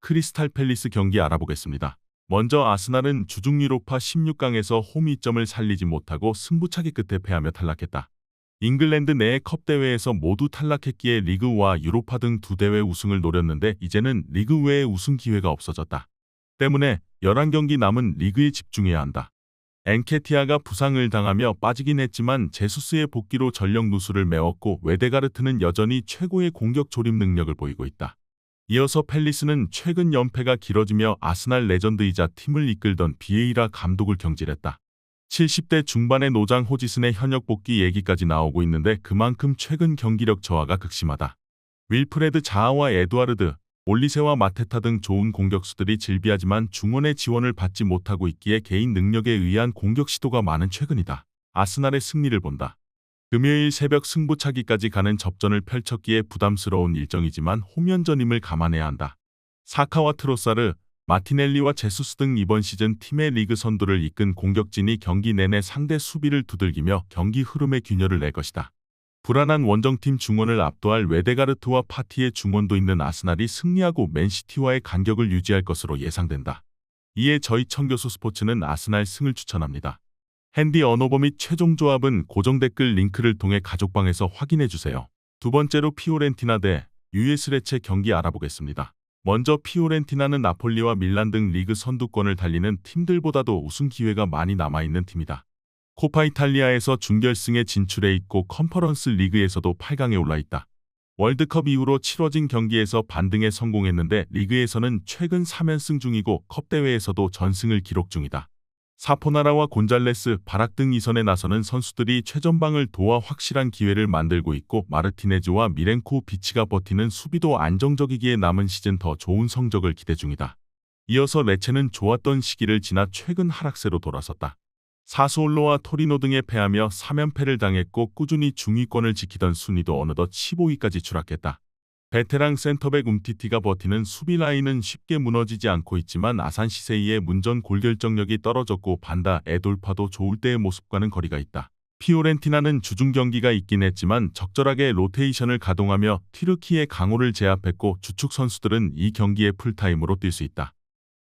크리스탈 팰리스 경기 알아보겠습니다. 먼저 아스날은 주중 유로파 16강에서 홈 이점을 살리지 못하고 승부차기 끝에 패하며 탈락했다. 잉글랜드 내 컵 대회에서 모두 탈락했기에 리그와 유로파 등 두 대회 우승을 노렸는데 이제는 리그 외의 우승 기회가 없어졌다. 때문에 11경기 남은 리그에 집중해야 한다. 엔케티아가 부상을 당하며 빠지긴 했지만 제수스의 복귀로 전력 누수를 메웠고 웨데가르트는 여전히 최고의 공격 조립 능력을 보이고 있다. 이어서 펠리스는 최근 연패가 길어지며 아스날 레전드이자 팀을 이끌던 비에이라 감독을 경질했다. 70대 중반의 노장 호지슨의 현역 복귀 얘기까지 나오고 있는데 그만큼 최근 경기력 저하가 극심하다. 윌프레드 자하와 에두아르드, 올리세와 마테타 등 좋은 공격수들이 질비하지만 중원의 지원을 받지 못하고 있기에 개인 능력에 의한 공격 시도가 많은 최근이다. 아스날의 승리를 본다. 금요일 새벽 승부차기까지 가는 접전을 펼쳤기에 부담스러운 일정이지만 홈연전임을 감안해야 한다. 사카와 트로사르, 마티넬리와 제수스 등 이번 시즌 팀의 리그 선두를 이끈 공격진이 경기 내내 상대 수비를 두들기며 경기 흐름에 균열을 낼 것이다. 불안한 원정팀 중원을 압도할 웨데가르트와 파티의 중원도 있는 아스날이 승리하고 맨시티와의 간격을 유지할 것으로 예상된다. 이에 저희 청교수 스포츠는 아스날 승을 추천합니다. 핸디 언어버 및 최종 조합은 고정 댓글 링크를 통해 가족방에서 확인해 주세요. 두 번째로 피오렌티나 대 US 레체 경기 알아보겠습니다. 먼저 피오렌티나는 나폴리와 밀란 등 리그 선두권을 달리는 팀들보다도 우승 기회가 많이 남아있는 팀이다. 코파 이탈리아에서 준결승에 진출해 있고 컨퍼런스 리그에서도 8강에 올라 있다. 월드컵 이후로 치러진 경기에서 반등에 성공했는데 리그에서는 최근 3연승 중이고 컵 대회에서도 전승을 기록 중이다. 사포나라와 곤잘레스, 바락 등 이선에 나서는 선수들이 최전방을 도와 확실한 기회를 만들고 있고 마르티네즈와 미렌코 비치가 버티는 수비도 안정적이기에 남은 시즌 더 좋은 성적을 기대 중이다. 이어서 레체는 좋았던 시기를 지나 최근 하락세로 돌아섰다. 사수올로와 토리노 등에 패하며 3연패를 당했고 꾸준히 중위권을 지키던 순위도 어느덧 15위까지 추락했다. 베테랑 센터백 움티티가 버티는 수비 라인은 쉽게 무너지지 않고 있지만 아산 시세이의 문전 골결정력이 떨어졌고 반다 에돌파도 좋을 때의 모습과는 거리가 있다. 피오렌티나는 주중 경기가 있긴 했지만 적절하게 로테이션을 가동하며 튀르키의 강호를 제압했고 주축 선수들은 이 경기에 풀타임으로 뛸 수 있다.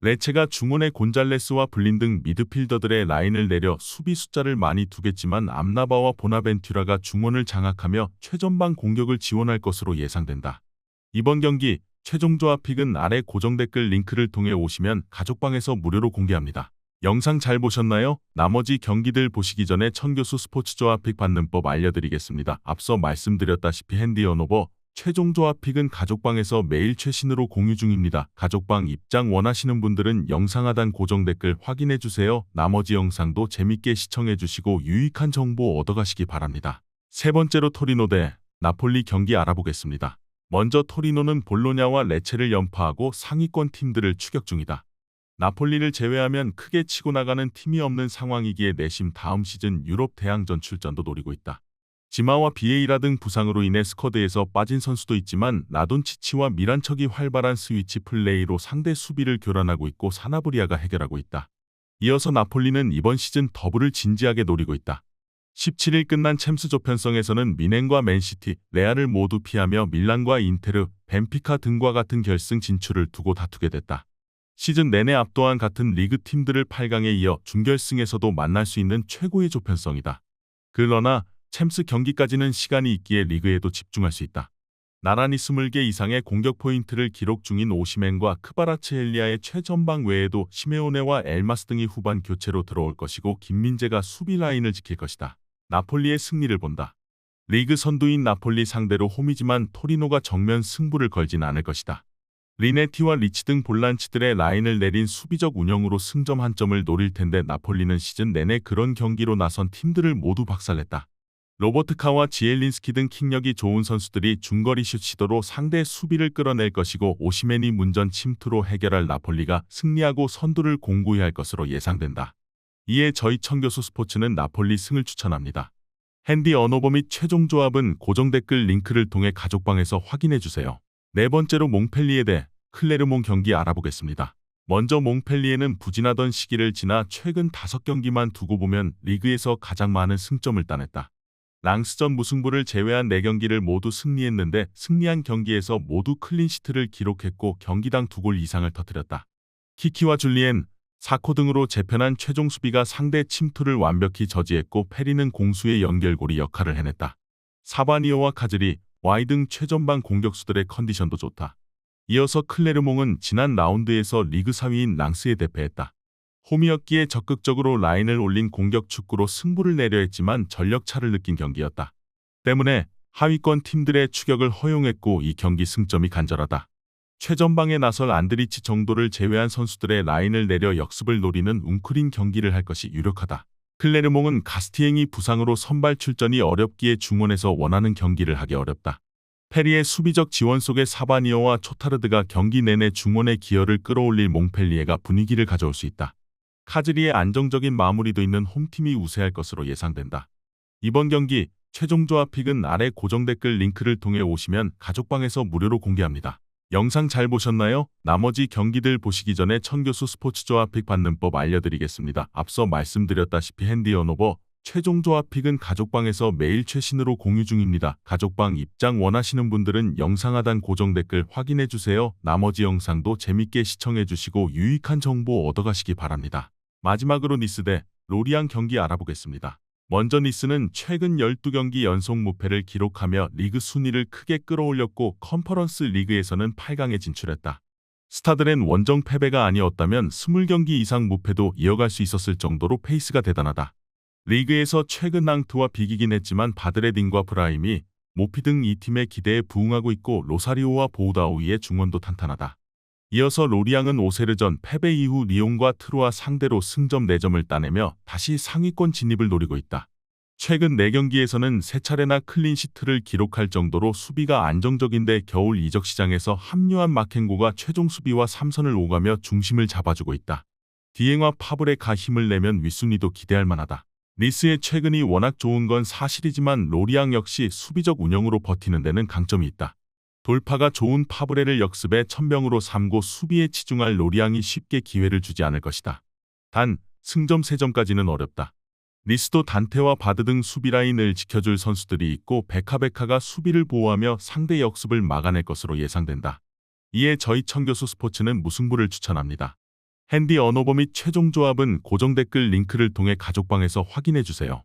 레체가 중원의 곤잘레스와 블린 등 미드필더들의 라인을 내려 수비 숫자를 많이 두겠지만 암나바와 보나벤튜라가 중원을 장악하며 최전방 공격을 지원할 것으로 예상된다. 이번 경기 최종 조합 픽은 아래 고정 댓글 링크를 통해 오시면 가족방에서 무료로 공개합니다. 영상 잘 보셨나요? 나머지 경기들 보시기 전에 천교수 스포츠 조합 픽 받는 법 알려드리겠습니다. 앞서 말씀드렸다시피 핸디 언오버 최종 조합 픽은 가족방에서 매일 최신으로 공유 중입니다. 가족방 입장 원하시는 분들은 영상 하단 고정 댓글 확인해 주세요. 나머지 영상도 재밌게 시청해 주시고 유익한 정보 얻어가시기 바랍니다. 세 번째로 토리노 대 나폴리 경기 알아보겠습니다. 먼저 토리노는 볼로냐와 레체를 연파하고 상위권 팀들을 추격 중이다. 나폴리를 제외하면 크게 치고 나가는 팀이 없는 상황이기에 내심 다음 시즌 유럽 대항전 출전도 노리고 있다. 지마와 비에이라 등 부상으로 인해 스쿼드에서 빠진 선수도 있지만 나돈치치와 미란척이 활발한 스위치 플레이로 상대 수비를 교란하고 있고 사나브리아가 해결하고 있다. 이어서 나폴리는 이번 시즌 더블을 진지하게 노리고 있다. 17일 끝난 챔스 조편성에서는 미넨과 맨시티, 레알을 모두 피하며 밀란과 인테르, 벤피카 등과 같은 결승 진출을 두고 다투게 됐다. 시즌 내내 압도한 같은 리그 팀들을 8강에 이어 준결승에서도 만날 수 있는 최고의 조편성이다. 그러나 챔스 경기까지는 시간이 있기에 리그에도 집중할 수 있다. 나란히 20개 이상의 공격 포인트를 기록 중인 오시멘과 크바라츠헬리아의 최전방 외에도 시메오네와 엘마스 등이 후반 교체로 들어올 것이고 김민재가 수비 라인을 지킬 것이다. 나폴리의 승리를 본다. 리그 선두인 나폴리 상대로 홈이지만 토리노가 정면 승부를 걸진 않을 것이다. 리네티와 리치 등 볼란치들의 라인을 내린 수비적 운영으로 승점 한 점을 노릴 텐데 나폴리는 시즌 내내 그런 경기로 나선 팀들을 모두 박살냈다. 로버트 카와 지엘린스키 등 킥력이 좋은 선수들이 중거리 슛 시도로 상대 수비를 끌어낼 것이고 오시멘이 문전 침투로 해결할 나폴리가 승리하고 선두를 공고히 할 것으로 예상된다. 이에 저희 청교수 스포츠는 나폴리 승을 추천합니다. 핸디 언어버 및 최종 조합은 고정 댓글 링크를 통해 가족방에서 확인해 주세요. 네 번째로 몽펠리에 대 클레르몽 경기 알아보겠습니다. 먼저 몽펠리에는 부진하던 시기를 지나 최근 5경기만 두고 보면 리그에서 가장 많은 승점을 따냈다. 랑스전 무승부를 제외한 4경기를 모두 승리했는데 승리한 경기에서 모두 클린시트를 기록했고 경기당 2골 이상을 터뜨렸다. 키키와 줄리엔, 사코 등으로 재편한 최종 수비가 상대 침투를 완벽히 저지했고 페리는 공수의 연결고리 역할을 해냈다. 사바니오와 카즈리, 와이 등 최전방 공격수들의 컨디션도 좋다. 이어서 클레르몽은 지난 라운드에서 리그 4위인 랑스에 대패했다. 홈이었기에 적극적으로 라인을 올린 공격 축구로 승부를 내려 했지만 전력 차를 느낀 경기였다. 때문에 하위권 팀들의 추격을 허용했고 이 경기 승점이 간절하다. 최전방에 나설 안드리치 정도를 제외한 선수들의 라인을 내려 역습을 노리는 웅크린 경기를 할 것이 유력하다. 클레르몽은 가스티행이 부상으로 선발 출전이 어렵기에 중원에서 원하는 경기를 하기 어렵다. 페리의 수비적 지원 속에 사바니어와 초타르드가 경기 내내 중원의 기여를 끌어올릴 몽펠리에가 분위기를 가져올 수 있다. 카즈리의 안정적인 마무리도 있는 홈팀이 우세할 것으로 예상된다. 이번 경기 최종 조합 픽은 아래 고정 댓글 링크를 통해 오시면 가족방에서 무료로 공개합니다. 영상 잘 보셨나요? 나머지 경기들 보시기 전에 천교수 스포츠 조합 픽 받는 법 알려드리겠습니다. 앞서 말씀드렸다시피 핸디 언오버 최종 조합 픽은 가족방에서 매일 최신으로 공유 중입니다. 가족방 입장 원하시는 분들은 영상 하단 고정 댓글 확인해 주세요. 나머지 영상도 재밌게 시청해 주시고 유익한 정보 얻어가시기 바랍니다. 마지막으로 니스 대 로리앙 경기 알아보겠습니다. 먼저 니스는 최근 12경기 연속 무패를 기록하며 리그 순위를 크게 끌어올렸고 컨퍼런스 리그에서는 8강에 진출했다. 스타들은 원정 패배가 아니었다면 20경기 이상 무패도 이어갈 수 있었을 정도로 페이스가 대단하다. 리그에서 최근 낭트와 비기긴 했지만 바드레딘과 프라임이 모피 등 이 팀의 기대에 부응하고 있고 로사리오와 보우다오이의 중원도 탄탄하다. 이어서 로리앙은 오세르전 패배 이후 리옹과 트루와 상대로 승점 4점을 따내며 다시 상위권 진입을 노리고 있다. 최근 4경기에서는 3차례나 클린시트를 기록할 정도로 수비가 안정적인데 겨울 이적 시장에서 합류한 마켄고가 최종 수비와 3선을 오가며 중심을 잡아주고 있다. 디행과 파브레가 힘을 내면 윗순위도 기대할 만하다. 니스의 최근이 워낙 좋은 건 사실이지만 로리앙 역시 수비적 운영으로 버티는 데는 강점이 있다. 돌파가 좋은 파브레를 역습에 천병으로 삼고 수비에 치중할 로리앙이 쉽게 기회를 주지 않을 것이다. 단, 승점 3점까지는 어렵다. 니스도 단테와 바드 등 수비 라인을 지켜줄 선수들이 있고 베카베카가 수비를 보호하며 상대 역습을 막아낼 것으로 예상된다. 이에 저희 청교수 스포츠는 무승부를 추천합니다. 핸디 언어버 및 최종 조합은 고정 댓글 링크를 통해 가족방에서 확인해 주세요.